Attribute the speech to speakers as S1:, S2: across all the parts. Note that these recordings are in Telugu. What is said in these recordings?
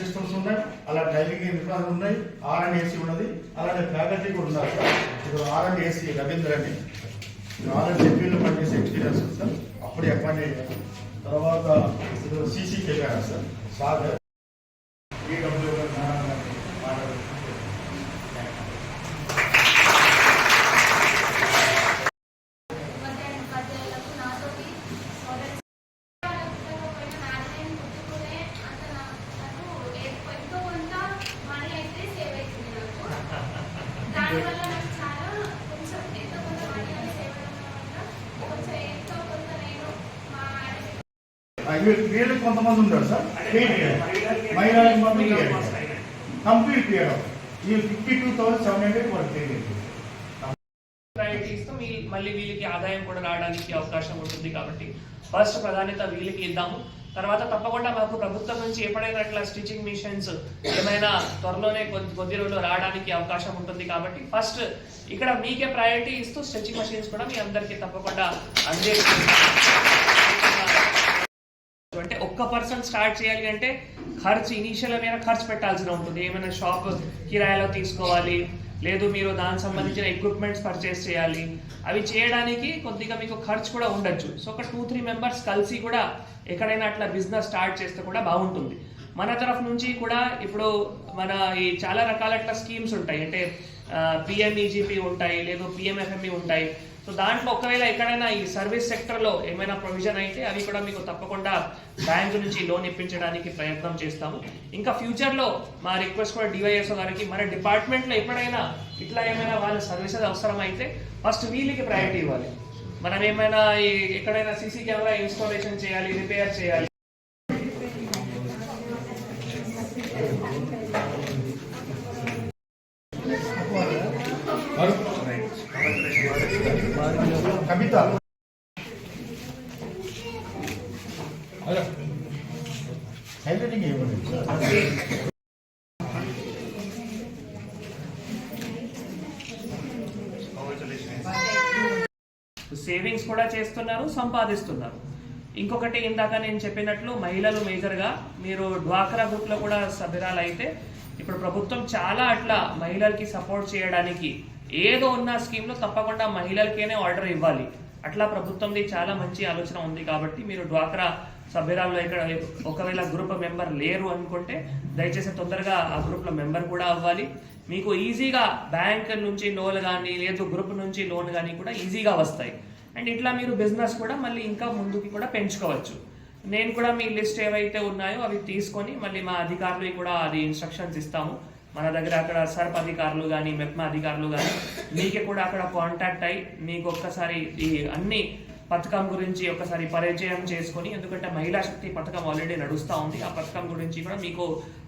S1: సిస్టమ్స్ ఉన్నాయి అలా డ్రైవింగ్ విభాగం ఉన్నాయి ఆర్ అండ్ ఏసీ ఉన్నది అలాగే ఫ్యాకల్టీ కూడా ఉన్నారు సార్. ఇప్పుడు ఆర్ అండ్ ఏసీ రవీంద్ర అని. ఆర్ అండ్ ఎంపీలో పనిచేసే ఎక్స్పీరియన్స్ ఉంది సార్. అప్పుడు అపాయింట్ అయ్యారు తర్వాత CC CC camera sir. Sagar E W వీళ్ళకి కొంతమంది ఉంటారు సార్. మహిళలకు మాత్రం కంప్లీట్ పీరియడ్ ఈ fifty two thousand seven hundred వాళ్ళకి తెలియదు
S2: ప్రయారిటీస్తో మీ మళ్ళీ వీళ్ళకి ఆదాయం కూడా రావడానికి అవకాశం ఉంటుంది కాబట్టి ఫస్ట్ ప్రాధాన్యత వీళ్ళకి ఇద్దాము. తర్వాత తప్పకుండా మాకు ప్రభుత్వం నుంచి ఎప్పుడైనా అట్లా స్టిచింగ్ మిషన్స్ ఏమైనా త్వరలోనే కొద్ది కొద్ది రోజులు రావడానికి అవకాశం ఉంటుంది కాబట్టి ఫస్ట్ ఇక్కడ మీకే ప్రయారిటీ ఇస్తూ స్టిచింగ్ మెషిన్స్ కూడా మీ అందరికీ తప్పకుండా అందే అంటే ఒక్క పర్సన్ స్టార్ట్ చేయాలి అంటే ఖర్చు ఇనీషియల్ మీద ఖర్చు పెట్టాల్సి ఉంటుంది. ఏమైనా షాప్ కిరాయిలో తీసుకోవాలి లేదు మీరు దానికి సంబంధించిన ఎక్విప్మెంట్స్ పర్చేస్ చేయాలి. అవి చేయడానికి కొద్దిగా మీకు ఖర్చు కూడా ఉండొచ్చు. సో ఒక టూ త్రీ మెంబర్స్ కలిసి కూడా ఎక్కడైనా అట్లా బిజినెస్ స్టార్ట్ చేస్తే కూడా బాగుంటుంది. మన తరఫు నుంచి కూడా ఇప్పుడు మన ఈ చాలా రకాల అట్లా స్కీమ్స్ ఉంటాయి. అంటే పిఎంఈజీపీ ఉంటాయి లేదు పిఎంఎఫ్ఎంఈ ఉంటాయి. సో దాంట్లో ఒకవేళ ఎక్కడైనా ఈ సర్వీస్ సెక్టర్లో ఏమైనా ప్రొవిజన్ అయితే అవి కూడా మీకు తప్పకుండా బ్యాంక్ నుంచి లోన్ ఇప్పించడానికి ప్రయత్నం చేస్తాము. ఇంకా ఫ్యూచర్లో మా రిక్వెస్ట్ కూడా డివైఎస్ఓ గారికి మన డిపార్ట్మెంట్లో ఎప్పుడైనా ఇట్లా ఏమైనా వాళ్ళ సర్వీసెస్ అవసరం అయితే ఫస్ట్ వీళ్ళకి ప్రయారిటీ ఇవ్వాలి. మనం ఏమైనా ఈ ఎక్కడైనా సీసీ కెమెరా ఇన్స్టాలేషన్ చేయాలి రిపేర్ చేయాలి.
S1: కవిత
S2: సేవింగ్స్ కూడా చేస్తున్నారు సంపాదిస్తున్నారు. ఇంకొకటి ఇందాక నేను చెప్పినట్లు మహిళలు మేజర్గా మీరు డ్వాక్రా గ్రూప్లో కూడా సభ్యురాలు అయితే ఇప్పుడు ప్రభుత్వం చాలా అట్లా మహిళలకి సపోర్ట్ చేయడానికి ఏదో ఉన్న స్కీమ్లో తప్పకుండా మహిళలకేనే ఆర్డర్ ఇవ్వాలి. అట్లా ప్రభుత్వంది చాలా మంచి ఆలోచన ఉంది కాబట్టి మీరు డ్వాక్రా సభ్యురాల్లో ఇక్కడ ఒకవేళ గ్రూప్ మెంబర్ లేరు అనుకుంటే దయచేసి తొందరగా ఆ గ్రూప్లో మెంబర్ కూడా అవ్వాలి. మీకు ఈజీగా బ్యాంక్ నుంచి లోన్ కానీ లేదు గ్రూప్ నుంచి లోన్ కానీ కూడా ఈజీగా వస్తాయి. అండ్ ఇట్లా మీరు బిజినెస్ కూడా మళ్ళీ ఇంకా ముందుకి కూడా పెంచుకోవచ్చు. నేను కూడా మీ లిస్ట్ ఏవైతే ఉన్నాయో అవి తీసుకొని మళ్ళీ మా అధికారులు కూడా అది ఇన్స్ట్రక్షన్స్ ఇస్తాము. మన దగ్గర అక్కడ సర్ప్ అధికారులు కానీ మెప్మా అధికారులు కానీ మీకే కూడా అక్కడ కాంటాక్ట్ అయ్యి మీకు ఒక్కసారి ఈ అన్ని పథకం గురించి ఒకసారి పరిచయం చేసుకొని ఎందుకంటే మహిళా శక్తి పథకం ఆల్రెడీ నడుస్తూ ఉంది. ఆ పథకం గురించి కూడా మీకు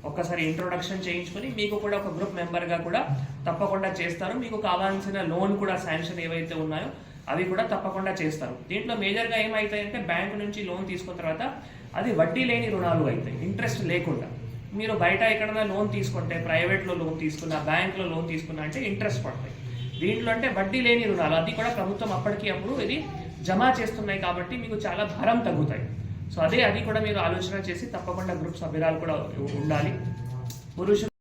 S2: ఒక్కసారి ఇంట్రొడక్షన్ చేయించుకొని మీకు కూడా ఒక గ్రూప్ మెంబర్గా కూడా తప్పకుండా చేస్తారు. మీకు కావాల్సిన లోన్ కూడా శాంక్షన్ ఏవైతే ఉన్నాయో అవి కూడా తప్పకుండా చేస్తారు. దీంట్లో మేజర్గా ఏమవుతాయంటే బ్యాంక్ నుంచి లోన్ తీసుకున్న తర్వాత అది వడ్డీ లేని రుణాలు అవుతాయి. ఇంట్రెస్ట్ లేకుండా. మీరు బయట ఎక్కడైనా లోన్ తీసుకుంటే ప్రైవేట్లో లోన్ తీసుకున్నా బ్యాంక్లో లోన్ తీసుకున్నా అంటే ఇంట్రెస్ట్ పడతాయి. దీంట్లో అంటే వడ్డీ లేని రుణాలు అది కూడా ప్రభుత్వం అప్పటికి అప్పుడు ఇది జమ చేస్తున్నాయి కాబట్టి మీకు చాలా భారం తగ్గుతాయి. సో అదే అది కూడా మీరు ఆలోచన చేసి తప్పకుండా గ్రూప్ సభ్యురాలు కూడా ఉండాలి. పురుషులు